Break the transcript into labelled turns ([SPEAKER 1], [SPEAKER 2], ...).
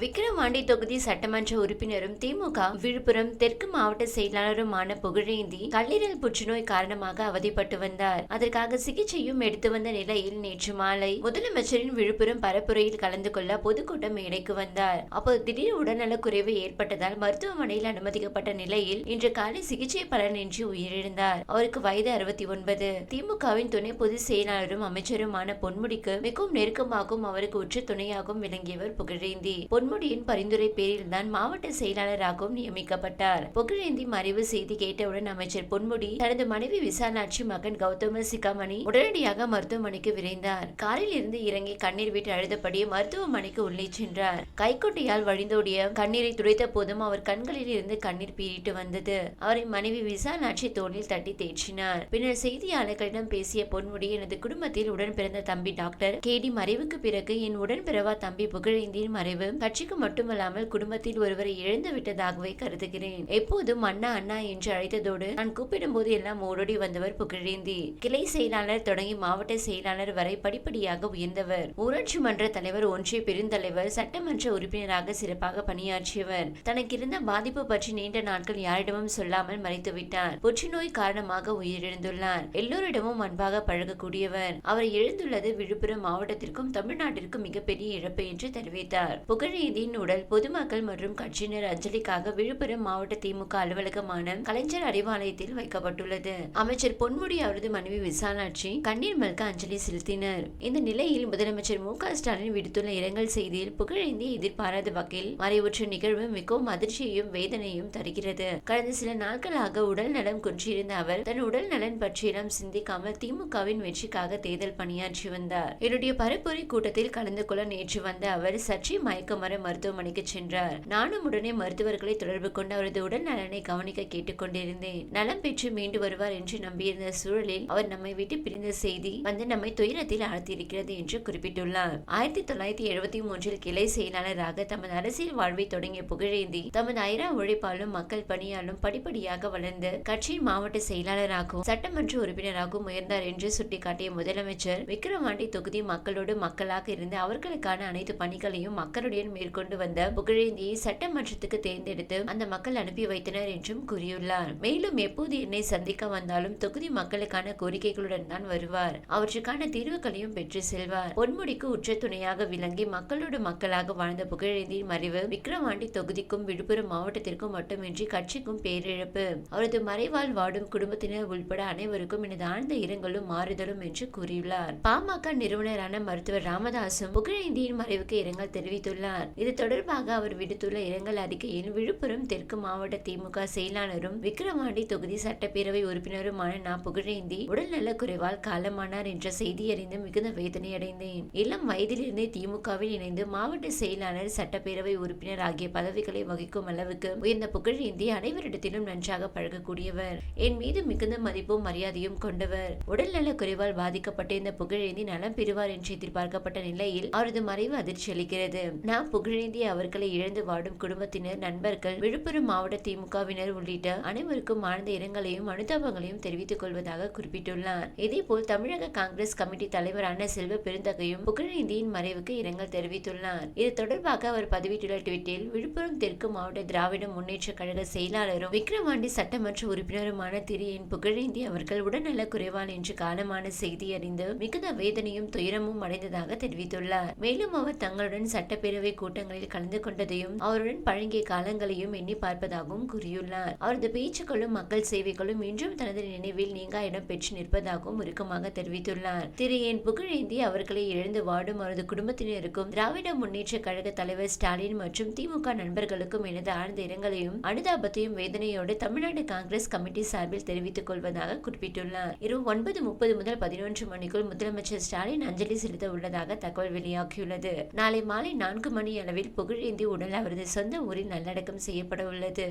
[SPEAKER 1] விக்கிரவாண்டி தொகுதி சட்டமன்ற உறுப்பினரும் திமுக விழுப்புரம் தெற்கு மாவட்ட செயலாளருமான புகழேந்தி கல்லீரல் புற்றுநோய் காரணமாக அவதிப்பட்டு வந்தார். அதற்காக சிகிச்சையும் எடுத்து வந்த நிலையில் நேற்று மாலை முதலமைச்சரின் விழுப்புரம் பரப்புரையில் கலந்து கொள்ள பொதுக்கூட்டம் மேடைக்கு வந்தார். அப்போது திடீர் உடல்நலக் குறைவு ஏற்பட்டதால் மருத்துவமனையில் அனுமதிக்கப்பட்ட நிலையில் இன்று காலை சிகிச்சை பலனின்றி உயிரிழந்தார். அவருக்கு வயது அறுபத்தி ஒன்பது. திமுகவின் துணை பொதுச் செயலாளரும் அமைச்சருமான பொன்முடிக்கு மிகவும் நெருக்கமாகவும் அவருக்கு உற்று துணையாகவும் விளங்கியவர் புகழேந்தி. பொன்முடியின் பரிந்துரை பேரில் தான் மாவட்ட செயலாளராகவும் நியமிக்கப்பட்டார். புகழேந்தி மறைவு செய்தி கேட்டவுடன் அமைச்சர் பொன்முடி தனது மனைவி விசாலாட்சி மகன் கௌதம சிகாமணி உடனடியாக மருத்துவமனைக்கு விரைந்தார். காரில் இருந்து இறங்கி கண்ணீர் விட்டு அழுதபடி மருத்துவமனைக்கு உள்ளே சென்றார். கைக்குட்டையால் வழிந்தோடிய கண்ணீரை துடைத்த போதும் அவர் கண்களில் இருந்து கண்ணீர் பீறிட்டு வந்தது. அவரை மனைவி விசாலாட்சி தோளில் தட்டி தேற்றினார் பின்னர் செய்தியாளர்களிடம் பேசிய பொன்முடி எனது குடும்பத்தில் உடன் பிறந்த தம்பி டாக்டர் கேடி மறைவுக்கு பிறகு என் உடன்பிறவா தம்பி புகழேந்தியின் மறைவு கட்சிக்கு மட்டுமல்லாமல் குடும்பத்தில் ஒருவரை இழந்து விட்டதாகவே கருதுகிறேன். எப்போதும் அண்ணா அண்ணா என்று அழைத்ததோடு நான் கூப்பிடும் போது எல்லாம் ஓடோடி வந்தவர் புகழேந்தி. கிளை செயலாளர் தொடங்கி மாவட்ட செயலாளர் வரை படிப்படியாக உயர்ந்தவர். ஊராட்சி மன்ற தலைவர் ஒன்றிய பெருந்தலைவர் சட்டமன்ற உறுப்பினராக சிறப்பாக பணியாற்றியவர். தனக்கு இருந்த பாதிப்பு பற்றி நீண்ட நாட்கள் யாரிடமும் சொல்லாமல் மறைத்துவிட்டார். புற்றுநோய் காரணமாக உயிரிழந்துள்ளார். எல்லோரிடமும் அன்பாக பழகக்கூடியவர். அவர் எழுந்துள்ளது விழுப்புரம் மாவட்டத்திற்கும் தமிழ்நாட்டிற்கும் மிகப்பெரிய இழப்பு என்று தெரிவித்தார். கருணாநிதியின் உடல் பொதுமக்கள் மற்றும் கட்சியினர் அஞ்சலிக்காக விழுப்புரம் மாவட்ட திமுக அலுவலகமான கலைஞர் அறிவாலயத்தில் வைக்கப்பட்டுள்ளது. அமைச்சர் பொன்முடி அவரது மனைவி விசாலாட்சி கண்ணீர் மல்க அஞ்சலி செலுத்தினர். இந்த நிலையில் முதலமைச்சர் மு க ஸ்டாலின் விடுத்துள்ள இரங்கல் செய்தியில் புகழேந்தி எதிர்பாராத வகையில் மறைவுற்ற நிகழ்வு மிகவும் அதிர்ச்சியையும் வேதனையும் தருகிறது. கடந்த சில நாட்களாக உடல் நலம் குன்றியிருந்த அவர் தன் உடல் நலன் பற்றியெல்லாம் சிந்திக்காமல் திமுகவின் வெற்றிக்காக தேர்தல் பணியாற்றி வந்தார். என்னுடைய பரப்புரை கூட்டத்தில் கலந்து கொள்ள நேற்று வந்த அவர் சற்றே மயக்கமர மருத்துவமனைக்கு சென்றார். நானும் உடனே மருத்துவர்களை தொடர்பு கொண்டு அவரது உடல் நலனை கவனிக்க கேட்டுக்கொண்டிருந்தேன். நலம் பெற்று மீண்டு வருவார் என்று நம்பியிருந்த சூழலில் அவர் நம்மை விட்டு பிரிந்த செய்தி வந்து நம்மை துயரத்தில் ஆழ்த்தியிருக்கிறது என்று குறிப்பிட்டுள்ளார். ஆயிரத்தி தொள்ளாயிரத்தி எழுபத்தி மூன்றில் கிளை செயலாளராக தமது அரசியல் வாழ்வை தொடங்கிய புகழேந்தி தமது ஐரா உழைப்பாலும் மக்கள் பணியாலும் படிப்படியாக வளர்ந்து கட்சியின் மாவட்ட செயலாளராகவும் சட்டமன்ற உறுப்பினராகவும் உயர்ந்தார் என்று சுட்டிக்காட்டிய முதலமைச்சர் விக்கிரவாண்டி தொகுதி மக்களோடு மக்களாக இருந்து அவர்களுக்கான அனைத்து பணிகளையும் மக்களுடன் மேற்கொண்டு வந்த புகழேந்தியை சட்டமன்றத்துக்கு தேர்ந்தெடுத்து அந்த மக்கள் அனுப்பி வைத்தனர் என்றும் கூறியுள்ளார். மேலும் எப்போது என்னை சந்திக்க வந்தாலும் தொகுதி மக்களுக்கான கோரிக்கைகளுடன் தான் வருவார். அவற்றுக்கான தீர்வுகளையும் பெற்று செல்வார். பொன்முடிக்கு உற்ற துணையாக விளங்கி மக்களோடு மக்களாக வாழ்ந்த புகழேந்தியின் மறைவு விக்கிரவாண்டி தொகுதிக்கும் விழுப்புரம் மாவட்டத்திற்கும் மட்டுமின்றி கட்சிக்கும் பேரிழப்பு. அவரது மறைவால் வாடும் குடும்பத்தினர் உள்பட அனைவருக்கும் எனது ஆழ்ந்த இரங்கலும் மாறுதலும் என்று கூறியுள்ளார். பாமக நிறுவனரான மருத்துவர் ராமதாசும் புகழேந்தியின் மறைவுக்கு இரங்கல் தெரிவித்துள்ளார். இது தொடர்பாக அவர் விடுத்துள்ள இரங்கல் அறிக்கையில் விழுப்புரம் தெற்கு மாவட்ட திமுக செயலாளரும் விக்கிரவாண்டி தொகுதி சட்டப்பேரவை உறுப்பினருமான நா. புகழேந்தி உடல்நல குறைவால் காலமானார் என்ற செய்தி அறிந்து மிகுந்த வேதனையடைந்தேன். இளம் வயதிலிருந்தே திமுகவில் இணைந்து மாவட்ட செயலாளர் சட்டப்பேரவை உறுப்பினர் ஆகிய பதவிகளை வகிக்கும் அளவுக்கு உயர்ந்த புகழேந்தி அனைவரிடத்திலும் நன்றாக பழகக்கூடியவர். என் மீது மிகுந்த மதிப்பும் மரியாதையும் கொண்டவர். உடல்நல குறைவால் பாதிக்கப்பட்ட இந்த புகழேந்தி நலம் பெறுவார் என்று எதிர்பார்க்கப்பட்ட நிலையில் அவரது மறைவு அதிர்ச்சி அளிக்கிறது நான் புகழேந்தி அவர்களை இழந்து வாடும் குடும்பத்தினர் நண்பர்கள் விழுப்புரம் மாவட்ட திமுகவினர் உள்ளிட்ட அனைவருக்கும் ஆழ்ந்த இரங்கலையும் அனுதாபங்களையும் தெரிவித்துக் கொள்வதாக குறிப்பிட்டுள்ளார். இதேபோல் தமிழக காங்கிரஸ் கமிட்டி தலைவரான செல்வ பெருந்தகையும் புகழேந்தியின் மறைவுக்கு இரங்கல் தெரிவித்துள்ளார். இது தொடர்பாக அவர் பதிவிட்டுள்ள ட்விட்டில் விழுப்புரம் தெற்கு மாவட்ட திராவிட முன்னேற்ற கழக செயலாளரும் விக்ரவாண்டி சட்டமன்ற உறுப்பினருமான திரு. என். புகழேந்தி அவர்கள் உடல்நல குறைவால் என்று காலமான செய்தி அறிந்து மிகுந்த வேதனையும் துயரமும் அடைந்ததாக தெரிவித்துள்ளார். மேலும் அவர் தங்களுடன் சட்டப்பேரவை கூட்டங்களில் கலந்து கொண்டதையும் அவருடன் பழங்கிய காலங்களையும் எண்ணி பார்ப்பதாகவும் கூறியுள்ளார். அவரது பேச்சுக்களும் மக்கள் சேவைகளும் இன்றும் தனது நினைவில் நீங்கா இடம் பெற்று நிற்பதாகவும் உருக்கமாக தெரிவித்துள்ளார். திரு. என். புகழேந்தி அவர்களை இழந்து வாடும் அவரது குடும்பத்தினருக்கும் திராவிட முன்னேற்ற கழக தலைவர் ஸ்டாலின் மற்றும் திமுக நண்பர்களுக்கும் எனது ஆழ்ந்த இரங்கலையும் அனுதாபத்தையும் வேதனையோடு தமிழ்நாடு காங்கிரஸ் கமிட்டி சார்பில் தெரிவித்துக் கொள்வதாக குறிப்பிட்டுள்ளார். இரவு ஒன்பது முப்பது முதல் பதினொன்று மணிக்குள் முதலமைச்சர் ஸ்டாலின் அஞ்சலி செலுத்த உள்ளதாக தகவல் வெளியாகியுள்ளது. நாளை மாலை நான்கு மணி அளவில் புகழேந்தி உடல் அவரது சொந்த ஊரில் நல்லடக்கம் செய்யப்பட உள்ளது.